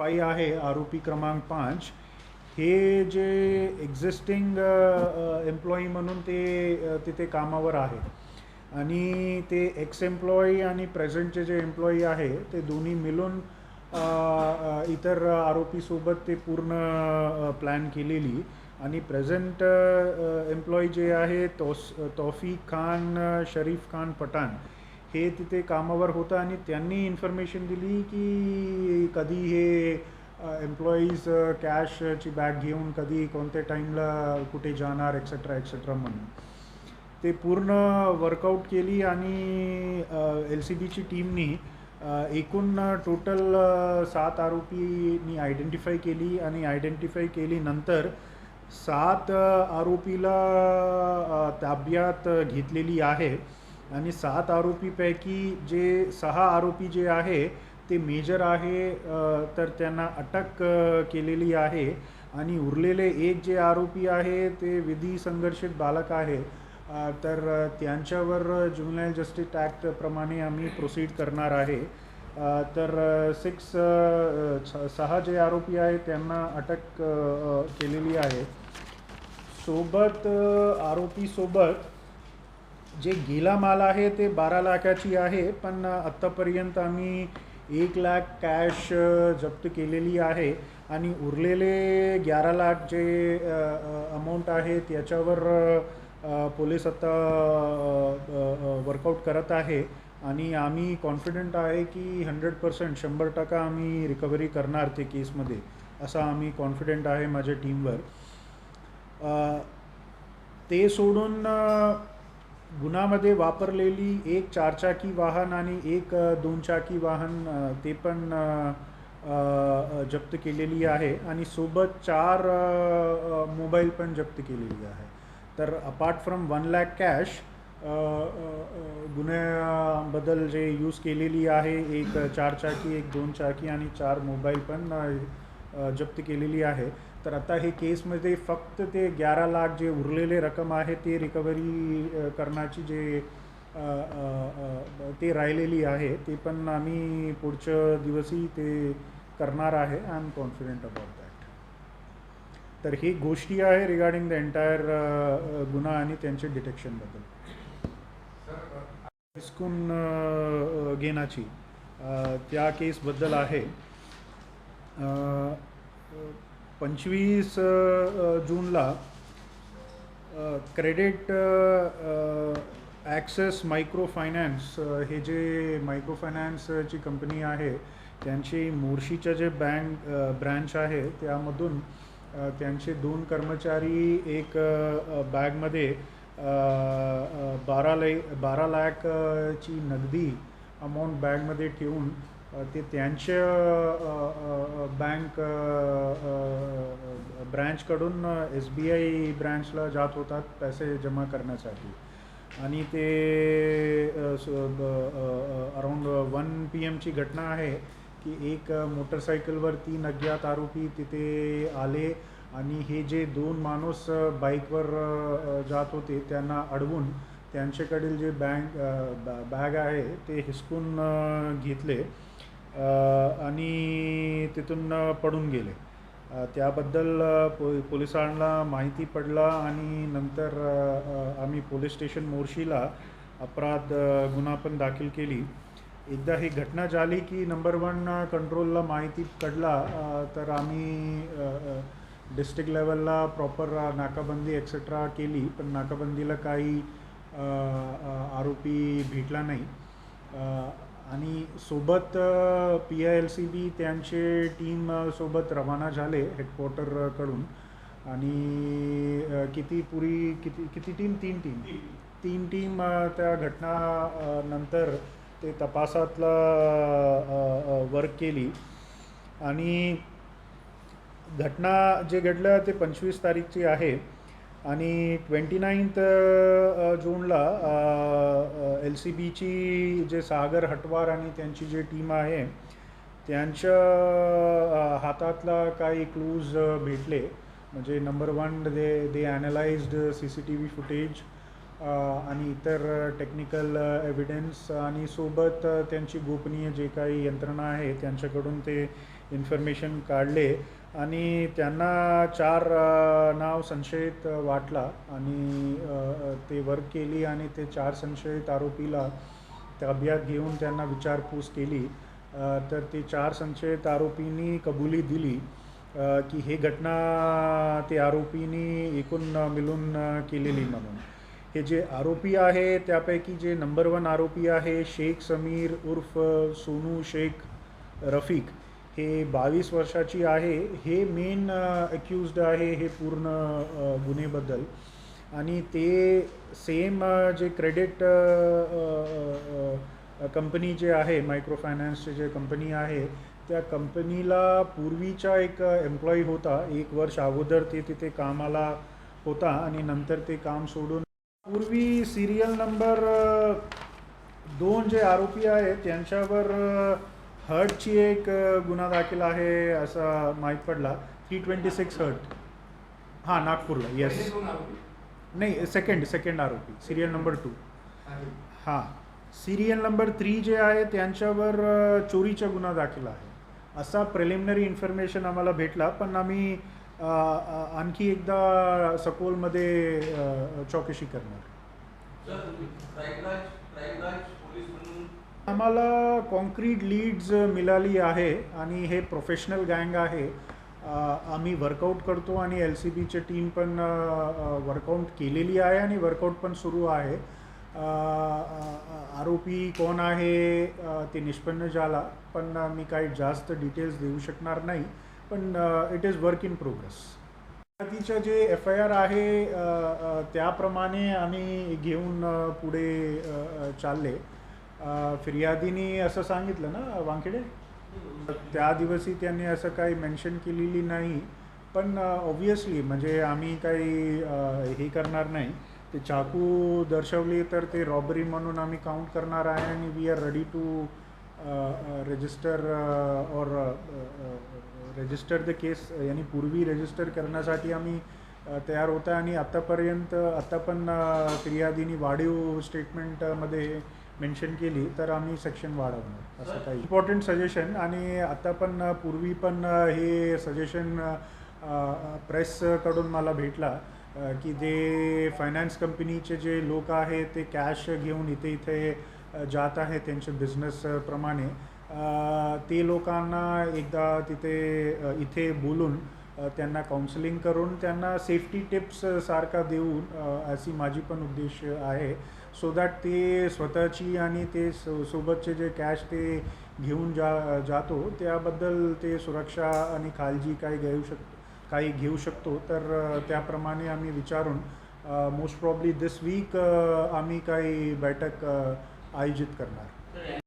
फाई आहे आरोपी क्रमांक पाच. हे जे एक्झिस्टिंग एम्प्लॉई म्हणून ते तिथे कामावर आहे. आणि ते एक्स एम्प्लॉई आणि प्रेझेंटचे जे एम्प्लॉई आहे ते दोन्ही मिळून इतर आरोपीसोबत ते पूर्ण प्लॅन केलेली. आणि प्रेझेंट एम्प्लॉई जे आहे तोस तौफिक खान शरीफ खान पठाण हे तिथे कामावर होतं आणि त्यांनी इन्फॉर्मेशन दिली की कधी हे एम्प्लॉईज कॅशची बॅग घेऊन कधी कोणत्या टाईमला कुठे जाणार एक्सेट्रा एक्सेट्रा म्हणून. ते पूर्ण वर्कआउट केली आणि एल सी बीची टीमनी एकूण टोटल सात आरोपीनी आयडेंटिफाय केली आणि आयडेंटिफाय केली नंतर सात आरोपीला ताब्यात घेतलेली आहे. आणि सात आरोपीपैकी जे सहा आरोपी जे आहे ते मेजर आहे तर त्यांना अटक केलेली आहे. आणि उरलेले एक जे आरोपी आहे ते विधी संघर्षित बालक आहे. तर त्यांच्यावर जुन्याल जस्टिस ॲक्टप्रमाणे आम्ही प्रोसीड करणार आहे. तर सिक्स सहा जे आरोपी आहे त्यांना अटक केलेली आहे. सोबत आरोपीसोबत जे गेला माल आहे ते बारा लाखाची आहे पण आत्तापर्यंत आम्ही एक लाख कॅश जप्त केलेली आहे. आणि उरलेले ग्यारा लाख जे अमाऊंट आहे त्याच्यावर पोलीस आता वर्कआउट करत आहे. आणि आम्ही कॉन्फिडंट आहे की हंड्रेड पर्सेंट शंभर टक्का आम्ही रिकव्हरी करणार ते केसमध्ये असा आम्ही कॉन्फिडंट आहे माझ्या टीमवर ते सोडून अ, गुन्ह्यामध्ये वापरलेली एक चारचाकी वाहन आणि एक दोनचाकी वाहन ते पण जप्त केलेली आहे आणि सोबत चार मोबाईल पण जप्त केलेली आहे. तर apart from one lakh cash गुन्ह्याबद्दल जे यूज केलेली आहे एक चारचाकी एक दोन चाकी आणि चार मोबाईल पण जप्त केलेली आहे. तर आता हे केसमध्ये फक्त ते ग्यारा लाख जे उरलेले रक्कम आहे ते रिकव्हरी करण्याची जे ते राहिलेली आहे ते पण आम्ही पुढच्या दिवशी ते करणार आहे. I am confident about that तर ही गोष्टी आहे रिगार्डिंग द एंटायर गुन्हा आणि त्यांचे डिटेक्शनबद्दल हिसकून घेण्याची त्या केसबद्दल आहे. पंचवीस जूनला क्रेडिट ॲक्सेस मायक्रो फायनान्स हे जे मायक्रो फायनान्सची कंपनी आहे त्यांची मोर्शीच्या जे बँक ब्रँच आहे त्यामधून त्यांचे दोन कर्मचारी एक बॅगमध्ये बारा लै बारा लॅकची नगदी अमाऊंट बॅगमध्ये ठेवून ते त्यांच्या बँक ब्रँचकडून एस बी आय ब्रँचला जात होतात पैसे जमा करण्यासाठी. आणि ते अराऊंड वन पी एमची घटना आहे की एक मोटरसायकलवर तीन अज्ञात आरोपी तिथे आले आणि हे जे दोन माणूस बाईकवर जात होते त्यांना अडवून त्यांच्याकडील जे बँक बॅग आहे ते हिसकून घेतले. आणि तिथून पडून गेले. त्याबद्दल पो पोलिसांना माहिती पडला आणि नंतर आम्ही पोलीस स्टेशन मोर्शीला अपराध गुन्हा पण दाखल केली. एकदा ही घटना झाली की नंबर वन कंट्रोलला माहिती पडला तर आम्ही डिस्ट्रिक्ट लेवलला प्रॉपर नाकाबंदी एक्सेट्रा केली पण नाकाबंदीला काही आरोपी भेटला नाही. आणि सोबत P I L C B त्यांचे टीम सोबत रवाना झाले हेडक्वार्टरकडून आणि किती पुरी किती किती टीम तीन टीम तीन टीम त्या घटना नंतर ते तपासातला वर्क केली. आणि घटना जे घडलं ते पंचवीस तारीखची आहे. आणि ट्वेंटी नाईन्थ जूनला एल सी बीची जे सागर हटवार आणि त्यांची जी टीम आहे त्यांच्या हातातला काही क्लूज भेटले. म्हणजे number one they they analysed C C T V footage आणि इतर टेक्निकल एव्हिडन्स आणि सोबत त्यांची गोपनीय जे काही यंत्रणा आहे त्यांच्याकडून ते इन्फॉर्मेशन काढले. आणि त्यांना चार नाव संशयित वाटला आणि ते वर्क केली आणि ते चार संशयित आरोपीला ताब्यात घेऊन त्यांना विचारपूस केली. तर ते चार संशयित आरोपींनी कबुली दिली की हे घटना ते आरोपींनी एकूण मिळून केलेली म्हणून. हे जे आरोपी आहे त्यापैकी जे नंबर वन आरोपी आहे शेख समीर उर्फ सोनू शेख रफिक हे बावीस वर्षाची आहे. हे मेन अक्युज्ड आहे हे पूर्ण गुन्हेबद्दल आणि ते सेम जे क्रेडिट कंपनी जे आहे मायक्रो फायनान्सचे जे कंपनी आहे त्या कंपनीला पूर्वीचा एक एम्प्लॉई होता. एक वर्ष अगोदर ते तिथे कामाला होता आणि नंतर ते काम सोडून पूर्वी सिरियल नंबर दोन जे आरोपी आहेत त्यांच्यावर हर्टची एक गुन्हा दाखल आहे असा माहीत पडला. Three twenty six hurt. हां नागपूरला येस नाही सेकंड सेकंड आरोपी सिरियल नंबर टू हां. सिरियल नंबर थ्री जे आहे त्यांच्यावर चोरीचा गुन्हा दाखल आहे. असा प्रिलिमिनरी इन्फॉर्मेशन आम्हाला भेटला पण आम्ही आणखी एकदा सखोलमध्ये चौकशी करणार. आम्हाला कॉन्क्रीट लीड्स मिळाली आहे आणि हे प्रोफेशनल गँग आहे. आम्ही वर्कआउट करतो आणि एल सी बीचे टीम पण वर्कआउट केलेली आहे आणि वर्कआउट पण सुरू आहे. आरोपी कोण आहे ते निष्पन्न झाला पण मी काही जास्त डिटेल्स देऊ शकणार नाही. पण it is work in progress तिचं जे एफ आय आर आहे त्याप्रमाणे आम्ही घेऊन पुढे चालले. फिर्यादीने असं सांगितलं ना वानखेडे त्या दिवशी त्यांनी असं काही मेन्शन केलेली नाही पण ऑब्वियसली म्हणजे आम्ही काही हे करणार नाही. ते चाकू दर्शवली तर ते रॉबरी म्हणून आम्ही काउंट करणार आहे आणि we are ready to register और रजिस्टर द केस यांनी पूर्वी रजिस्टर करण्यासाठी आम्ही तयार होता आणि आत्तापर्यंत आत्ता पण फिर्यादीनी वाढीव स्टेटमेंटमध्ये मेन्शन केली तर आम्ही सेक्शन वाढवणार असं काही. इम्पॉर्टंट सजेशन आणि आता पण पूर्वी पण हे सजेशन प्रेसकडून मला भेटला की जे फायनान्स कंपनीचे जे लोक आहेत ते कॅश घेऊन इथे इथे जात आहे त्यांच्या बिझनेस प्रमाणे अ, ते लोकांना एकदा तिथे इथे बोलून त्यांना काउन्सिलिंग करून त्यांना सेफ्टी टिप्स सारखा देऊन अशी माझी पण उद्देश आहे. सो दॅट ते स्वतःची आणि ते सो सोबतचे जे कॅश ते घेऊन जा जातो त्याबद्दल ते सुरक्षा आणि काळजी काही घेऊ शक काही घेऊ शकतो. तर त्याप्रमाणे आम्ही विचारून मोस्ट प्रॉब्ली दिस वीक आम्ही काही बैठक आयोजित करणार.